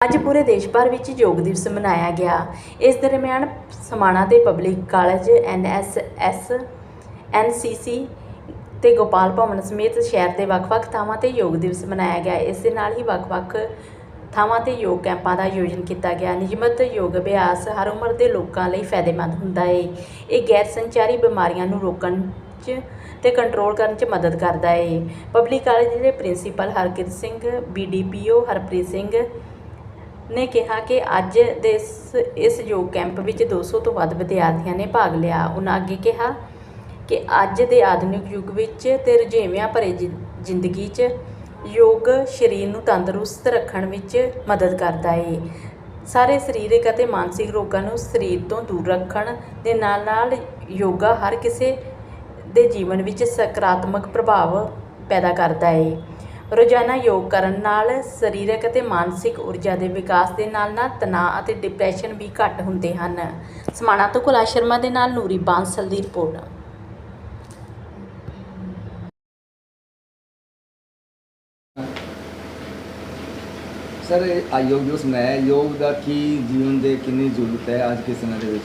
ਅੱਜ ਪੂਰੇ ਦੇਸ਼ ਭਰ ਵਿੱਚ ਯੋਗ ਦਿਵਸ ਮਨਾਇਆ ਗਿਆ। ਇਸ ਦਰਮਿਆਨ ਸਮਾਣਾ ਦੇ ਪਬਲਿਕ ਕਾਲਜ ਐਨਐਸਐਸ ਐਨਸੀਸੀ ਤੇ ਗੋਪਾਲ ਭਵਨ ਸਮੇਤ ਸ਼ਹਿਰ ਦੇ ਵੱਖ-ਵੱਖ ਥਾਵਾਂ ਤੇ ਯੋਗ ਦਿਵਸ ਮਨਾਇਆ ਗਿਆ। ਇਸ ਦੇ ਨਾਲ ਹੀ ਵੱਖ-ਵੱਖ ਥਾਵਾਂ ਤੇ ਯੋਗ ਕੈਂਪਾਂ ਦਾ ਆਯੋਜਨ ਕੀਤਾ ਗਿਆ। ਨਿਯਮਤ ਯੋਗ ਅਭਿਆਸ ਹਰ ਉਮਰ ਦੇ ਲੋਕਾਂ ਲਈ ਫਾਇਦੇਮੰਦ ਹੁੰਦਾ ਹੈ ਇਹ ਗੈਰ ਸੰਚਾਰੀ ਬਿਮਾਰੀਆਂ ਨੂੰ ਰੋਕਣ 'ਚ ਤੇ ਕੰਟਰੋਲ ਕਰਨ 'ਚ ਮਦਦ ਕਰਦਾ ਹੈ ਪਬਲਿਕ ਕਾਲਜ ਦੇ ਪ੍ਰਿੰਸੀਪਲ ਹਰਕਿਤ ਸਿੰਘ ਬੀਡੀਪੀਓ ਹਰਪ੍ਰੀਤ ਸਿੰਘ ਨੇ ਕਿਹਾ ਕਿ ਅੱਜ ਦੇ ਇਸ ਇਸ ਯੋਗ ਕੈਂਪ ਵਿੱਚ 200 ਤੋਂ ਵੱਧ ਵਿਦਿਆਰਥੀਆਂ ਨੇ ਭਾਗ ਲਿਆ। ਉਹਨਾਂ ਅੱਗੇ ਕਿਹਾ ਕਿ ਅੱਜ ਦੇ ਆਧੁਨਿਕ ਯੁੱਗ ਵਿੱਚ ਤੇ ਰੁਝੇਵਿਆਂ ਭਰੇ ਜ਼ਿ- ਜ਼ਿੰਦਗੀ 'ਚ ਯੋਗ ਸਰੀਰ ਨੂੰ ਤੰਦਰੁਸਤ ਰੱਖਣ ਵਿੱਚ ਮਦਦ ਕਰਦਾ ਏ। ਸਾਰੇ ਸਰੀਰਕ ਅਤੇ ਮਾਨਸਿਕ ਰੋਗਾਂ ਨੂੰ ਸਰੀਰ ਤੋਂ ਦੂਰ ਰੱਖਣ ਦੇ ਨਾਲ ਨਾਲ ਯੋਗਾ ਹਰ ਕਿਸੇ ਦੇ ਜੀਵਨ ਵਿੱਚ ਸਕਾਰਾਤਮਕ ਪ੍ਰਭਾਵ ਪੈਦਾ ਕਰਦਾ ਏ। ਰੋਜ਼ਾਨਾ ਯੋਗ ਕਰਨ ਨਾਲ ਸਰੀਰਕ ਅਤੇ ਮਾਨਸਿਕ ਊਰਜਾ ਦੇ ਵਿਕਾਸ ਦੇ ਨਾਲ ਨਾਲ ਤਣਾਅ ਅਤੇ ਡਿਪਰੈਸ਼ਨ ਵੀ ਘੱਟ ਹੁੰਦੇ ਹਨ। ਸਮਾਣਾ ਤੋਂ ਕੁਲਾ ਸ਼ਰਮਾ ਦੇ ਨਾਲ ਨੂਰੀ ਬਾਂਸਲ ਦੀ ਰਿਪੋਰਟ। ਸਰ ਇਹ ਦਿਵਸ ਮਨਾਇਆ, ਯੋਗ ਦਾ ਕੀ ਜੀਵਨ ਦੇ ਕਿੰਨੀ ਜ਼ਰੂਰਤ ਹੈ ਅੱਜ ਦੇ ਸਮੇਂ ਦੇ ਵਿੱਚ?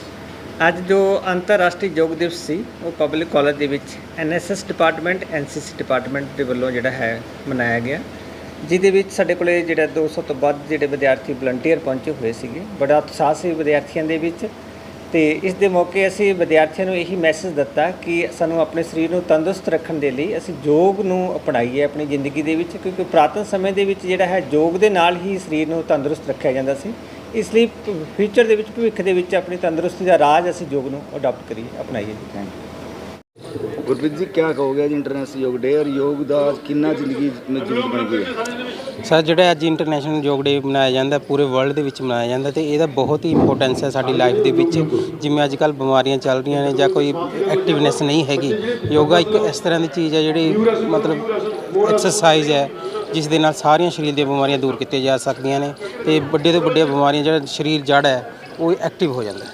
ਅੱਜ ਜੋ ਅੰਤਰਰਾਸ਼ਟਰੀ ਯੋਗ ਦਿਵਸ ਸੀ, ਉਹ ਪਬਲਿਕ ਕਾਲਜ ਦੇ ਵਿੱਚ ਐਨਐਸਐਸ ਡਿਪਾਰਟਮੈਂਟ ਐਨਸੀਸੀ ਡਿਪਾਰਟਮੈਂਟ ਦੇ ਵੱਲੋਂ ਜਿਹੜਾ ਹੈ ਮਨਾਇਆ ਗਿਆ। ਜਿਹਦੇ ਵਿੱਚ ਸਾਡੇ ਕੋਲੇ ਜਿਹੜਾ 200 ਤੋਂ ਵੱਧ ਜਿਹੜੇ ਵਿਦਿਆਰਥੀ ਵਲੰਟੀਅਰ ਪਹੁੰਚੇ ਹੋਏ ਸੀਗੇ। ਬੜਾ ਉਤਸ਼ਾਹ ਸੀ ਵਿਦਿਆਰਥੀਆਂ ਦੇ ਵਿੱਚ ਤੇ ਇਸ ਦੇ ਮੌਕੇ ਅਸੀਂ ਵਿਦਿਆਰਥੀਆਂ ਨੂੰ ਇਹੀ ਮੈਸੇਜ ਦਿੱਤਾ ਕਿ ਸਾਨੂੰ ਆਪਣੇ ਸਰੀਰ ਨੂੰ ਤੰਦਰੁਸਤ ਰੱਖਣ ਦੇ ਲਈ ਅਸੀਂ ਯੋਗ ਨੂੰ ਅਪਣਾਈਏ ਆਪਣੀ ਜ਼ਿੰਦਗੀ ਦੇ ਵਿੱਚ, ਕਿਉਂਕਿ ਪੁਰਾਤਨ ਸਮੇਂ ਦੇ ਵਿੱਚ ਜਿਹੜਾ ਹੈ ਯੋਗ ਦੇ ਨਾਲ ਹੀ ਸਰੀਰ ਨੂੰ ਤੰਦਰੁਸਤ ਰੱਖਿਆ ਜਾਂਦਾ ਸੀ। ਇਸ ਲਈ ਫਿਊਚਰ ਦੇ ਵਿੱਚ ਭਵਿੱਖ ਦੇ ਵਿੱਚ ਆਪਣੀ ਤੰਦਰੁਸਤੀ ਦਾ ਰਾਜ ਅਸੀਂ ਯੋਗ ਨੂੰ ਅਡਾਪਟ ਕਰੀਏ ਅਪਣਾਈਏ। ਜੀ ਥੈਂਕ ਯੂ ਗੁਰਪ੍ਰੀਤ ਜੀ ਕੀ ਕਹੋਗੇ ਅੱਜ ਇੰਟਰਨੈਸ਼ਨਲ ਯੋਗ ਡੇ ਔਰ ਯੋਗ ਦਾ ਕਿੰਨਾ ਜ਼ਿੰਦਗੀ ਵਿੱਚ ਜ਼ਰੂਰਤ ਬਣ ਗਈ ਸਰ ਜਿਹੜਾ ਅੱਜ ਇੰਟਰਨੈਸ਼ਨਲ ਯੋਗ ਡੇ ਮਨਾਇਆ ਜਾਂਦਾ ਪੂਰੇ ਵਰਲਡ ਦੇ ਵਿੱਚ ਮਨਾਇਆ ਜਾਂਦਾ ਤੇ ਇਹਦਾ ਬਹੁਤ ਹੀ ਇੰਪੋਰਟੈਂਸ ਹੈ ਸਾਡੀ ਲਾਈਫ ਦੇ ਵਿੱਚ। ਜਿਵੇਂ ਅੱਜ ਕੱਲ ਬਿਮਾਰੀਆਂ ਚੱਲ ਰਹੀਆਂ ਨੇ ਜਾਂ ਕੋਈ ਐਕਟਿਵਨੈਸ ਨਹੀਂ ਹੈਗੀ ਯੋਗਾ ਇੱਕ ਇਸ ਤਰ੍ਹਾਂ ਦੀ ਚੀਜ਼ ਹੈ ਜਿਹੜੀ ਮਤਲਬ ਐਕਸਰਸਾਈਜ਼ ਹੈ। ਜਿਸ ਦੇ ਨਾਲ ਸਾਰੀਆਂ ਸਰੀਰ ਦੀਆਂ ਬਿਮਾਰੀਆਂ ਦੂਰ ਕੀਤੀਆਂ ਜਾ ਸਕਦੀਆਂ ਨੇ ਤੇ ਵੱਡੇ ਤੋਂ ਵੱਡੀਆਂ ਬਿਮਾਰੀਆਂ ਜਿਹੜਾ ਸਰੀਰ ਜੜ ਹੈ, ਉਹ ਐਕਟਿਵ ਹੋ ਜਾਂਦਾ ਹੈ।